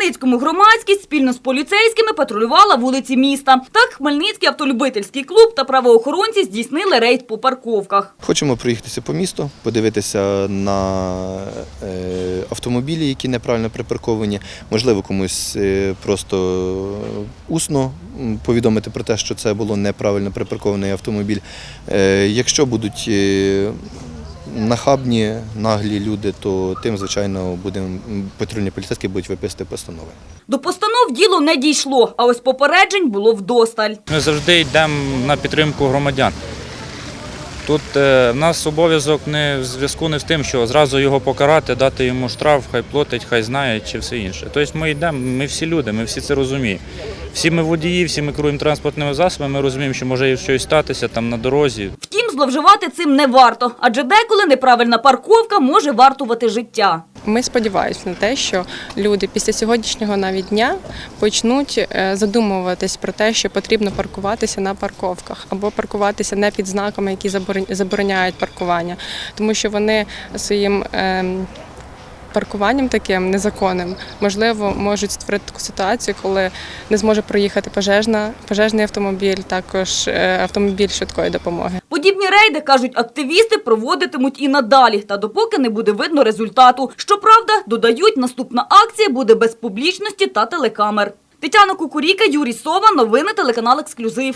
Хмельницькому громадськість спільно з поліцейськими патрулювала вулиці міста. Так, Хмельницький автолюбительський клуб та правоохоронці здійснили рейд по парковках. Хочемо проїхатися по місту, подивитися на е, автомобілі, які неправильно припарковані. Можливо, комусь е, просто усно повідомити про те, що це було неправильно припаркований автомобіль. Е, Якщо будуть нахабні, наглі люди, то тим, звичайно, будемо патрульні поліцейські будуть виписувати постанови. До постанов діло не дійшло, а ось попереджень було вдосталь. Ми завжди йдемо на підтримку громадян. Тут е, в нас обов'язок не в зв'язку не з тим, що зразу його покарати, дати йому штраф, хай платить, хай знає чи все інше. Тобто ми йдемо, ми всі люди, ми всі це розуміємо. Всі ми водії, всі ми керуємо транспортними засобами, ми розуміємо, що може щось статися там на дорозі. Зловживати цим не варто, адже деколи неправильна парковка може вартувати життя. Ми сподіваємося на те, що люди після сьогоднішнього навіть дня почнуть е, задумуватись про те, що потрібно паркуватися на парковках або паркуватися не під знаками, які заборон- забороняють паркування, тому що вони своїм ем, паркуванням таким незаконним можливо можуть створити таку ситуацію, коли не зможе проїхати пожежна, пожежний автомобіль, також е, автомобіль швидкої допомоги. Подібні рейди, кажуть активісти, проводитимуть і надалі, та допоки не буде видно результату. Щоправда, додають, наступна акція буде без публічності та телекамер. Тетяна Кукуріка, Юрій Сова, новини телеканал Ексклюзив.